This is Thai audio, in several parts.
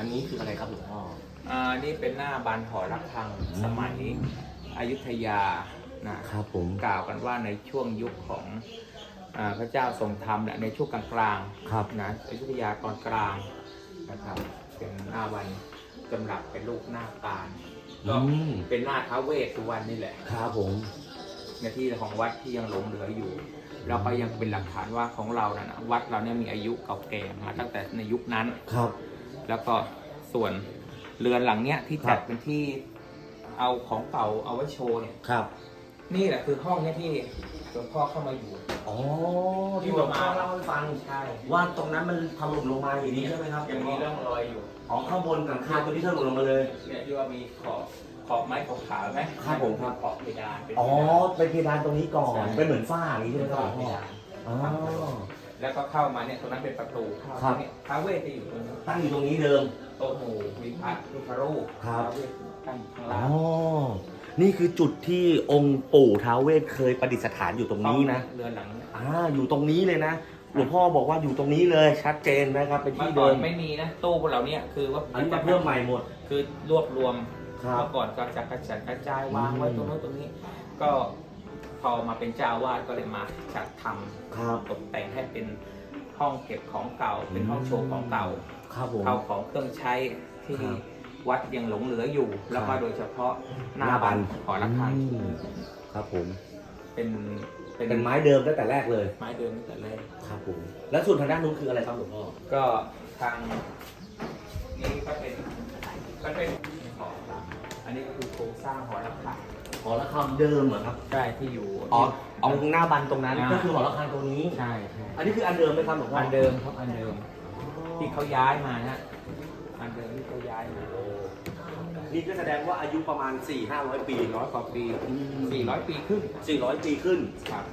อันนี้คืออะไรครับหลวงพ่ออ่านี่เป็นหน้าบานหอระฆังสมัยอยุธยานะครับผมกล่าวกันว่าในช่วงยุคของอาพระเจ้าทรงธรรมและในช่วงกลางๆครับนะอยุธยาตอนกลางนะครับ เป็นหน้าวันจำหลับเป็นลูกหน้าการก็อืมเป็นหน้าท้าวเวสสุวรรณนี่แหละครับผมในที่ของวัดที่ยังหลงเหลืออยู่ เราก็ยังเป็นหลักฐานว่าของเรานะนะวัดเราเนี่ยมีอายุเก่าแก่มาตั้งแต่ในยุคนั้นครับ แล้วก็ส่วนเรือนหลังเนี้ยที่ครัจัดบเป็นที่เอาของเก่าเอาไว้โชว์เนี่ย ครับนี่แหละคือห้องเนี้ยที่หลวงพ่อเข้ามาอยู่อ๋อที่หลวงพ่อเล่าให้ฟังใช่ว่าตรงนั้นมันถล่มลงมาอย่างนี้ใช่ไหมครับยังมีร่องรอยอยู่อ๋อข้างบนหลังคาตัวนี้ถล่มลงมาเลย เนี่ยที่ว่ามีขอบขอบไม้ขอบขาวไหมครับผมครับ ขอบเพดานเป็นอ๋อเพดานเป็นเพดานตรงนี้ก่อนใช่เป็นเหมือนฝ้าอย่างนี้ใช่ไหมครับหลวงเพพ่อดานอ๋อ แล้วก็เข้ามาเนี่ยตรงนั้นเป็นประตูเข้าครับ เนี่ยท้าวเวสจะอยู่ตรงนี้ตั้งอยู่ตรงนี้เดิม โต๊ะหมู่วิพัฒน์ลูกพระรูปครับ ท้าวเวสตั้งอยู่ข้างอ๋ล่าองนี่คือจุดที่องค์ปู่ท้าวเวสเคยประดิษฐานอยู่ตรงนี้นะเรือนหลังนี้อ่าอยู่ตรงนี้เลยนะหลวงพ่อบอกว่าอยู่ตรงนี้เลยชัดเจนนะครับ เป็นเมื่ที่อก่อเดินมไม่มีนะตู้พวกเราเนี่ยคือว่าอันนี้มาเพิ่มใหม่หมดคือรวบรวม ครับ เมื่อก่อนก็จะกระจัดกระจายวางไว้อืมตรงโน้นตรงนี้ ก็ พอมาเป็นเจ้าอาวาดก็เลยมาจัดทครับำตกแต่งให้เป็นห้องเก็บของเก่า เป็นห้องโชว์ของเก่าครับผม เข้าของเครื่องใช้ที่ครับวัดยังหลงเหลืออยู่ แล้วก็ครับ โดยเฉพาะหน้าบันหอระฆังอืมครับผมเป็นเป็นเป็นไม้เดิมตั้งแต่แรกเลย ไม้เดิมตั้งแต่แรก ครับผม แล้วส่วนทางด้านนู้นคืออะไรครับหลวงพ่อ ก็ทางนี้ก็เป็นก็เป็นหออันนี้ก็คือโครงสร้างหอระฆัง หอระฆังเดิมเหรอครับใช่ที่อยู่อ๋อเอาหน้าบันตรงนั้นอ่าก็คือหอระฆังตรงนี้ ใช่ใช่อันนี้คืออันเดิมไหมครับหลวงพ่ออันเดิมครับอันเดิม ที่เขาย้ายมานะอันเดิมที่เขาย้ายมานี่ก็แสดงว่าอายุประมาณ 4 500 ปีร้อยกว่าปีอืมสี่ร้อยปีขึ้น 400 ปีขึ้นครับ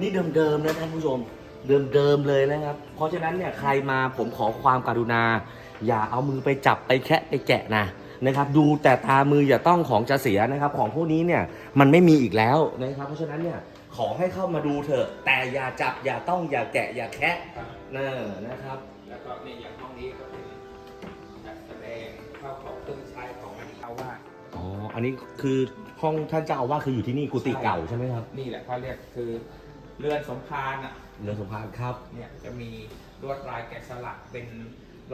นี่เดิมๆนะท่านผู้ชม เดิมๆเลยนะครับ เพราะฉะนั้นเนี่ยใครมาผมขอความกรุณา อย่าเอามือไปจับไปแคะไปแกะนะ นะครับดูแต่ตามืออย่าต้องของจะเสียนะครับของพวกนี้เนี่ยมันไม่มีอีกแล้วนะครับเพราะฉะนั้นเนี่ยขอให้เข้ามาดูเถอะ แต่อย่าจับอย่าต้องอย่าแกะอย่าแคะครับเนอนะครับ แล้วก็ในอย่างห้องนี้ก็เป็นจัดแสดงข้าวของเครื่องใช้ของอดีตเจ้าว่าสอ๋ออันนี้คือห้องท่านเจ้าอาวาสคืออยู่ที่นี่กุฏิเก่าใช่ไหมครับนี่แหละเขาเรียกคือเรือนสมภารอะเรือนสมภารครับเนี่ยจะมีลวดลายแกะสลักเป็น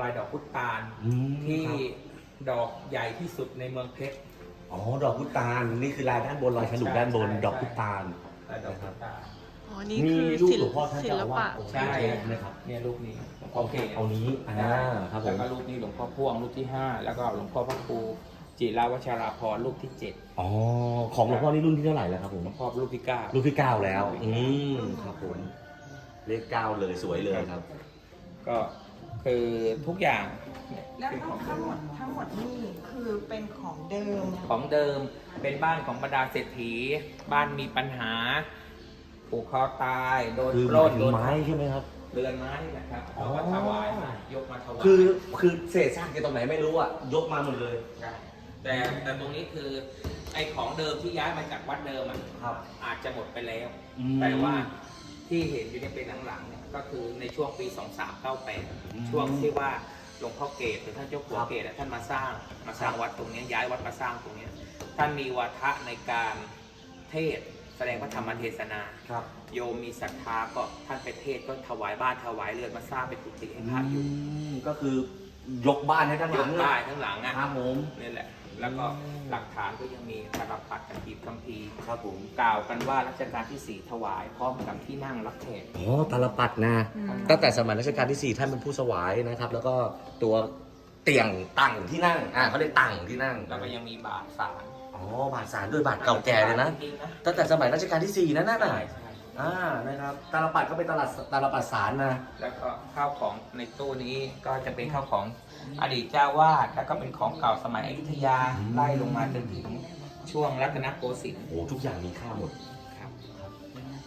ลายดอกพุตาลอืมที่ครับ ดอกใหญ่ที่สุดในเมืองเพชร อ๋อ ดอกพุตาลนี่คือลายด้านบนรอยฉลุด้านบน ใช่ดอกพุตาลลายดอกพุตาลอ๋อ นี่มีคือรูปศิหลลวงพ่อท่านศิเจ้าลอาวาปะสองค์ใช่เล็กนะครับเนี่ยรูปนี้หลวงพ่โออเค เกศเอานี้อ่าครับผแล้วมก็รูปนี้หลวงพ่อพ่วงรูปที่ห้าแล้วก็หลวงพ่อพระครูจิราวัชราพรรูปที่เจ็ดอ๋อ ของหลวงพ่อนี่รุ่นที่เท่าไหร่แล้วครับผม หลวงพ่อรูปที่เก้า รุ่นที่เก้าแล้ว อืมครับผม เลขเก้าเลยสวยเลยครับ ก็ คือทุกอย่างเนี่ยแล้วเป็นของทั้งหมดทั้งหมดนี่คือเป็นของเดิม ของเดิมเป็นบ้านของบรรดาเศรษฐี บ้านมีปัญหาผูกคอตายโดนคือปหล้มายนถึโดงนไม้ใช่ไหมครับ เรือนไม้นี่แหละครับอ๋อเอามาถวายมายกมาถวาย คือคือเศษซากจากตรงไหนไม่รู้อะ ยกมาหมดเลยใช่แต่แต่ตรงนี้คือไอ้ของเดิมที่ย้ายมาจากวัดเดิมอะครับอาจจะหมดไปแล้ว อืม แต่ว่าที่เห็นอยู่เนี่ยเป็นหลังๆเนี่ย ก็คือในช่วงปีม2398 ช่วงที่ว่าหลวงพ่อเกศหรือท่านเจ้าขัวเกศอะท่านมาสร้างมาสร้างวัดตรงเนี้ยย้ายวัดมาสร้างตรงเนี้ยท่านมีวาทะในการเทศน์แสดงพระธรรมเทศนาครับ โยมมีศรัทธาก็ท่านไปเทศน์ก็ถวายบ้านถวายเรือนมาสร้างเป็นกุฏิให้พระอยู่มก็คือยกบ้านให้ทั้งหยลังกเลยได้ทั้งหลังอะครับผมนี่แหละ แล้วก็หลักฐานก็ยังมีตาลปัดกับทีบคัมภีร์ครับผมกล่าวกันว่ารัชกาลที่สี่ถวายพร้อมกับที่นั่งรับแขก อ๋อตาลปัดนะตั้งแต่สมัยรัชกาลที่ 4 ท่านเป็นผู้สวายนะครับ แล้วก็ตัวเตียงตั้งที่นั่ง อ่าเขาเรียกตั้งที่นั่งแล้วก็ยังมีบาทสารอ๋อบาทสารด้วยบาทเก่าแก่เลยนะ จริงๆนะตั้งแต่สมัยรัชกาลที่ 4นั่นน่ะใช่ใช่ อ่านะครับตาลปัดก็เป็นตลาดตาลปัดสารนะแล้วก็ข้าวของในตู้นี้ก็จะเป็นข้าวของอดีตเจ้าวาดแล้วก็เป็นของเก่าสมัยอยุธยาอืมไล่ลงมาจนถึงช่วงรัตนโกสินทร์โอ้ทุกอย่างมีค่าหมดครับ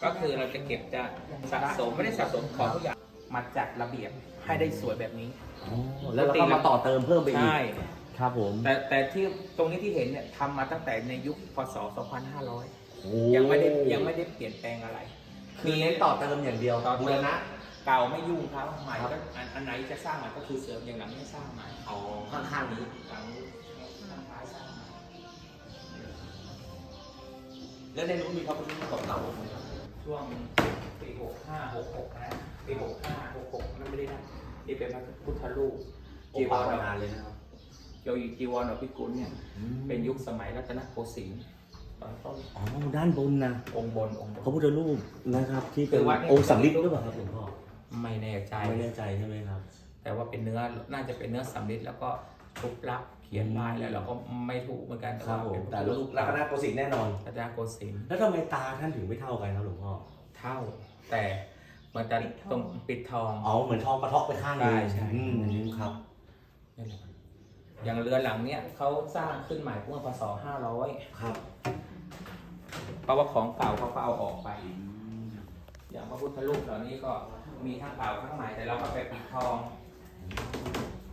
ก็คือเราจะเก็บจะสะสมไม่ได้สะสมของทุกอย่างมาจัดระเบียบให้ได้สวยแบบนี้อ๋อแล้วเราก็มาต่อเติมเพิ่มไปอีกใช่ครับผม แต่แต่ที่ตรงนี้ที่เห็นเนี่ยทำมาตั้งแต่ในยุคพศ 2500โอ้ยังไม่ได้ยังไม่ได้เปลี่ยนแปลงอะไร คือเน้นต่อเติมอย่างเดียวต่อเติม บูรณะเก่าไม่ยุ่งครับใหม่ครับก็อันอันไหนจะสร้างใหม่ก็คือเสริมอย่างหลังไม่สร้างใหม่อ๋อข้างๆนี้ หลังหลังท้ายสร้างมาแล้วในนู้นมีพระพุทธรูปเก่าๆไหมครับช่วงปีหกห้าหกหกนะปีหกห้าหกหกนั่นไม่ได้นะนี่เป็นพระพุทธรูปจีวรนานเลยนะครับโยจีวรอภิกุลเนี่ย เป็นยุคสมัยรัตนโกสินทร์ ตอนต้นอ๋อด้านบนนะองค์บนองค์บพระน พุทธรูปนะครับ ที่เป็นคือวัดเนี่ย องค์สำริดหรือเปล่าครับหลวงพ่อไม่แน่ใจ ไม่แน่ใจใช่ไหมครับ แต่ว่าเป็นเนื้อน่าจะเป็นเนื้อสำริดแล้วก็ทุบลับเขียนลายแล้วเราก็ไม่ถูกเหมือนกันครับผมเป็นแต่รูปลักษณะโกสินทร์แน่นอน รัตนโกสินทร์แล้วทำไมตาท่านถึงไม่เท่ากันครับหลวงพ่อ เท่า แต่มันจะตรงปิดทอง อ๋อ เหมือนทองกระเทาะไปข้างหนึงใช่ใช่ อืมครับนี่แหละอย่างเรือหลังเนี้ยเขาสร้างขึ้นใหม่เมื่อพศ500ครับ เพราะว่าของเก่าเขาก็เอาออกไป อย่างพระพุทธรูปเหล่านี้ก็มีทั้งเก่าทั้งใหม่แต่เราก็ไปปิดทอง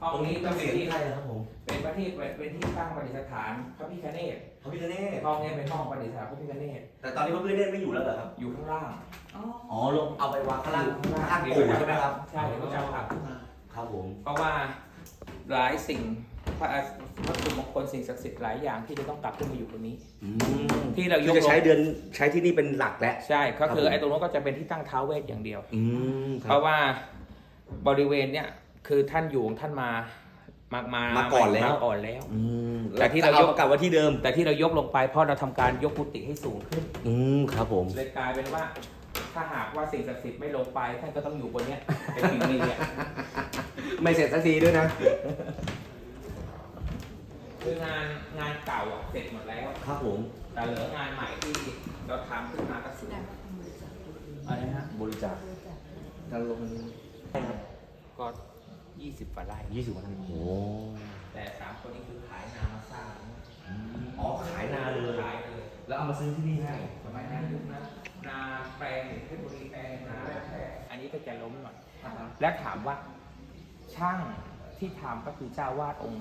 ห้องนี้ก็เป็นที่ใครครับผมเป็นประเทศเป็นที่ตั้งประดิษฐานพระพิฆเนศพระพิฆเนศห้องนี้เป็นห้องประดิษฐานพระพิฆเนศแต่ตอนนี้พระพิฆเนศไม่อยู่แล้วเหรอครับอยู่ข้างล่างอ๋ออ๋อลงเอาไปวางข้างล่างอยู่ข้างล่างข้างปู่ใช่ไหมครับใช่เดี๋ยวเขาจะเอากลับขึ้นมาครับผมเพราะว่าหลายสิ่งพระวัตถุมงคลสิ่งศักดิ์สิทธิ์หลายอย่างที่จะต้องกลับขึ้นมาอยู่ตรงนี้อืม ที่เรายที่กจะใช้ลงเดือนใช้ที่นี่เป็นหลักแล้ว ใช่ก็คือครับผม ไอ้ตรงนู้นก็จะเป็นที่ตั้งท้าวเวทอย่างเดียว อืมคเพรับ ราะว่าบริเวณเนี้ยคือท่านอยู่ของท่านมามามามาก่อนแล้ว มาก่อนแล้ว อืมแต่ที่เราเอายก กลับว่าที่เดิม แต่ที่เรายกลงไปเพราะเราทำการยกกุฏิให้สูงขึ้น อืมครับผมเลยกลายเป็นว่า ถ้าหากว่าสิ่งศักดิ์สิทธิ์ไม่ลงไปท่านก็ต้องอยู่บนเนี้ยเป็นปีนี้เนี่ยไม่เสร็จสักทีด้วยนะ คืองานงานเก่าอะเสร็จหมดแล้ว ครับผม แต่เหลืองานใหม่ที่เราทำขึ้นมาก็คืออะไรนะบริจาคการลงก็20กว่าไร่ยี่สิบวันโอ้แต่สามคนนี้คือขายนามาสร้างอ๋อขายนาเลยขายเลยแล้วเอามาซื้อที่นี่ให้สมัยนั้นยุคนั้นนาแปลงเพชรบุรีแปลงนาแรกแค่อันนี้ก็จะล้มหน่อยและถามว่าช่างที่ทำก็คือเจ้าวาดองค์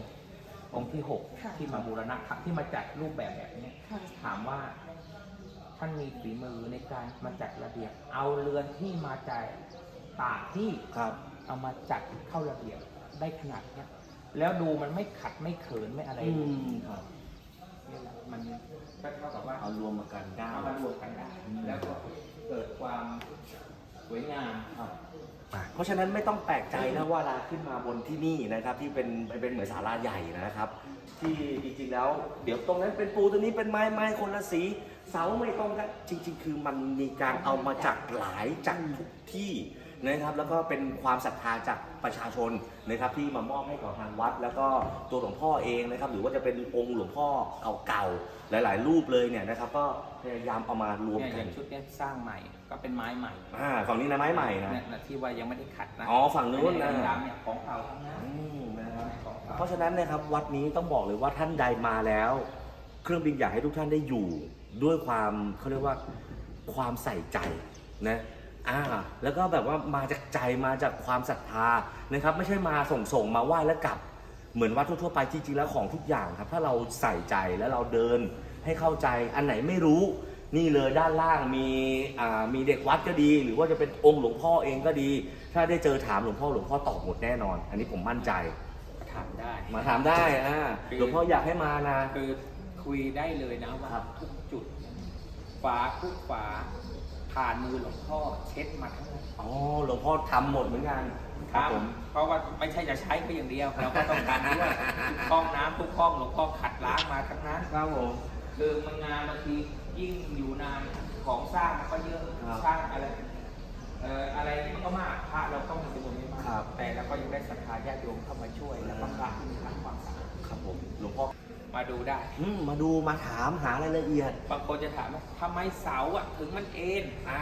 องค์ที่หกค่ะ ที่มาบูรณะที่มาจัดรูปแบบแบบนี้ค่ะ ถามว่าท่านมีฝีมือในการมาจัดระเบียบ เอาเรือนที่มาจากต่างที่ครับ เอามาจัดเข้าระเบียบได้ขนาดเนี้ยแล้วดูมันไม่ขัดไม่เขินไม่อะไรอืมครับ นี่แหละมันก็เท่ากับว่าเอารวมมากันได้ เอามารวมกันได้แล้วก็เกิดความสวยงามครับ เพราะฉะนั้นไม่ต้องแปลกใจนะว่าลาขึ้นมาบนที่นี่นะครับที่เป็นเป็นเหมือนศาลาใหญ่นะครับ ที่จริงๆแล้ว เดี๋ยวตรงนั้นเป็นปูตัวนี้เป็นไม้ไม้คนละสีเสาไม่ตรงกันจริง ๆ คือมันมีการเอามาจากหลายจากทุกที่ นะครับแล้วก็เป็นความศรัทธาจากประชาชนนะครับที่มามอบให้กับทางวัด แล้วก็ตัวหลวงพ่อเองนะครับหรือว่าจะเป็นองค์หลวงพ่อเก่าๆหลาย ๆ รูปเลยเนี่ยนะครับก็พยายามเอามารวมเนี่ยอกันย่างชุดเนี้ยสร้างใหม่ก็เป็นไม้ใหม่อ่าฝั่งนี้นะไม้ใหม่นะ เนี่ยที่ว่ายังไม่ได้ขัดนะอ๋อฝั่งนู้นนะอัดำเนี่ยของเก่าทั้งนั้นอืมนะครับของเก่า เพราะฉะนั้นนะครับวัดนี้ต้องบอกเลยว่าท่านใดมาแล้ว เครื่องบินอยากให้ทุกท่านได้อยู่ด้วยความเขาเรียกว่าความใส่ใจนะ อ่าแล้วก็แบบว่ามาจากใจมาจากความศรัทธานะครับ ไม่ใช่มาส่งส่งๆมาไหว้แล้วกลับ เหมือนวัดทั่วๆไปจริงๆแล้วของทุกอย่างครับ ถ้าเราใส่ใจแล้วเราเดินให้เข้าใจอันไหนไม่รู้ นี่เลยด้านล่างมีอ่ามีเด็กวัดก็ดี หรือว่าจะเป็นองค์หลวงพ่อเองก็ดี ถ้าได้เจอถามหลวงพ่อหลวงพ่อตอบหมดแน่นอน อันนี้ผมมั่นใจ ถามได้ มาถามได้อ่าหลวงพ่ออยากให้มานะ คือคุยได้เลยนะว่าครับ ทุกจุดฝาทุกฝา ผ่านมือหลวงพ่อเช็ดมาทั้งนั้นอ๋อหลวงพ่อทำหมดเหมือนกันครับผมเพราะว่าไม่ใช่จะใช้ไปอย่างเดียวเราก็ต้องการด้วยทุกห้องน้ำทุกห้องหลวงพ่อขัดล้างมาทั้งนั้นครับผมคือมันงานบางทียิ่งอยู่นานของสร้างมันก็เยอะครับสร้างอะไรเอ่ออะไรมันก็มากพระเราต้องมีจำนวนไม่มากครับแต่เราก็ยังได้ศรัทธาญาติโยมเข้ามาช่วยแล้วก็พระที่มีความสะอาดครับผมหลวงพ่อ มาดูได้ อืมมาดูมาถามหารายละเอียด บางคนจะถามว่าทำไมเสาอะถึงมันเอ็นอ่า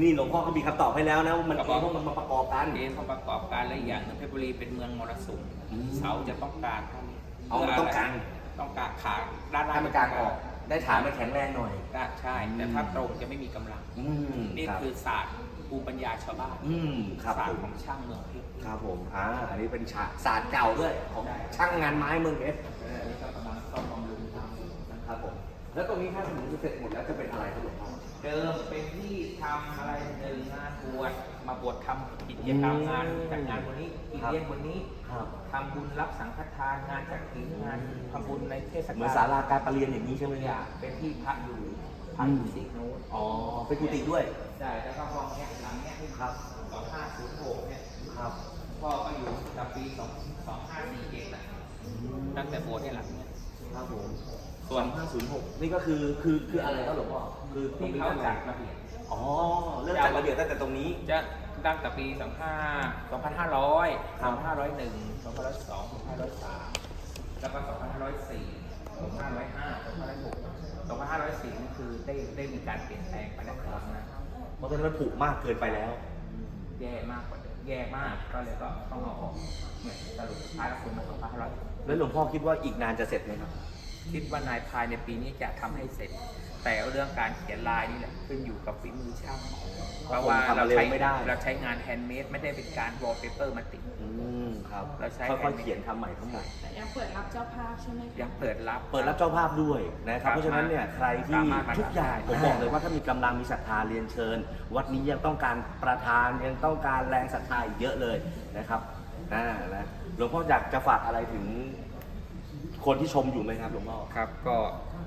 นี่หลวงพ่อก็มีคำตอบให้แล้วนะว่ามันครับเองเพราะมันมาประกอบกัน เอ็นเขาประกอบการและอีกอย่างหนึงเพชรบุรีเป็นเมืองมรสุมอืมเสาจะต้องการเท่านี้เอามันต้องการต้องการขาด้านล่างให้มันกลางออก ได้ฐานมันแข็งแรงหน่อย ได้ใช่แต่ถ้าตรงจะไม่มีกำลัง อืมนี่รับ คือศาสตร์ ภูมิปัญญาชาวบ้านอืมครับศาสตผร์มของช่างเมืองเพชรครับผมอ่าอันนี้เป็นฉากศาสตร์เก่าด้วยของช่างงานไม้เมืองเพชรอันนี้ก็กำลังซ่อมบำรุงทำครับผม แล้วตรงนี้ถ้าสมมติจะเสร็จหมดแล้วจะเป็นอะไรครับหลวงพ่อ เดิมเป็นที่ทำอะไรหนึ่งงานบวชมาบวชทำกิจกรรมงานจัดงานวันนี้กินเลี้ยงวันนี้ครับทำบุญรับสังฆทานงานจัดกินงานทำบุญในเทศกาลเหมือนศาลาการประเรียนอย่างนี้ใช่ไหมอเนี่ยย่างเป็นที่พระอยู่ พระอยู่ซีกนู้นอ๋อเป็นกุฏิด้วยใช่แล้วก็ห้องเนี้ยหลังเนี้ยที่ครับสองห้าศูนย์หกเนี่ยครับพ่อก็อยู่ตั้งปีสองสองห้าสี่เจ็ดนะตั้งแต่โบสถ์เนี่ยหลังเนี้ยครับผมส่วน506 นี่ก็คือคือคืออะไรครับหลวงพ่อคือตรงที่นี้เขาข้างในจัดระเบียบอ๋อเริ่มจัดระเบียบตั้งแต่ตรงนี้ จะตั้งแต่ปี25 2500ครับ2501 2502 2503 แล้วก็2504 2505 2506 2504นี่คือได้ได้มีการเปลี่ยนแปลงไปแล้วครับนะเพราะตอนนั้นมันผุมากเกินไปแล้ว แย่มากกว่าเดิมแย่มากก็เลยก็ต้องเอาออกเนี่ยสรุปสุดท้ายก็คือมา2506แล้วหลวงพ่อคิดว่าอีกนานจะเสร็จไหมครับ คิดว่านายภายในปีนี้จะทำให้เสร็จ แต่เรื่องการเขียนลายนี่แหละขึ้นอยู่กับฝีมือช่างเพราะว่าทำเราเร็วใช้ไม่ได้เราใช้งานแฮนด์เมดไม่ได้เป็นการวอลเปเปอร์มาติดอืมครับเราใช้ค่อยๆเขียนทำใหม่ทั้งหมดแต่ยังเปิดรับเจ้าภาพใช่ไหมคะยังเปิดรับเปิดรับเจ้าภาพด้วยนะครับเพราะฉะนั้นเนี่ยใครที่สามารถมาทุกอย่างได้ผมบอกเลยว่าถ้ามีกำลังมีศรัทธาเรียนเชิญ วัดนี้ยังต้องการประธานยังต้องการแรงศรัทธาอีกเยอะเลยนะครับอ่านะหลวงพ่ออยากจะฝากอะไรถึง คนที่ชมอยู่ไหมครับหลวงพ่อ ครับก็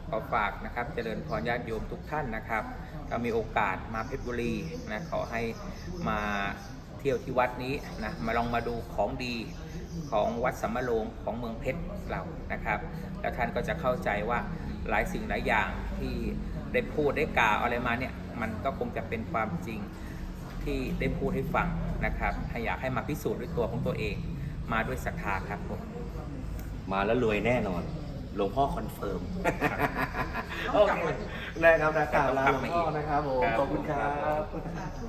ขอฝากนะครับเจริญพรญาติโยมทุกท่านนะครับถ้ามีโอกาสมาเพชรบุรีนะขอให้มาเที่ยวที่วัดนี้นะมาลองมาดูของดีของวัดสัมมะโรงของเมืองเพชรเรานะครับ แล้วท่านก็จะเข้าใจว่าหลายสิ่งหลายอย่างที่ได้พูดได้กล่าวอะไรมาเนี่ยมันก็คงจะเป็นความจริงที่ได้พูดให้ฟังนะครับให้อยากให้มาพิสูจน์ด้วยตัวของตัวเอง มาด้วยศรัทธาครับผม มาแล้วรวยแน่นอน หลวงพ่อคอนเฟิร์มครับโอเคนะครับนะครับลาหลวงพ่อนะครับผมครับขอบคุณครับสาธุ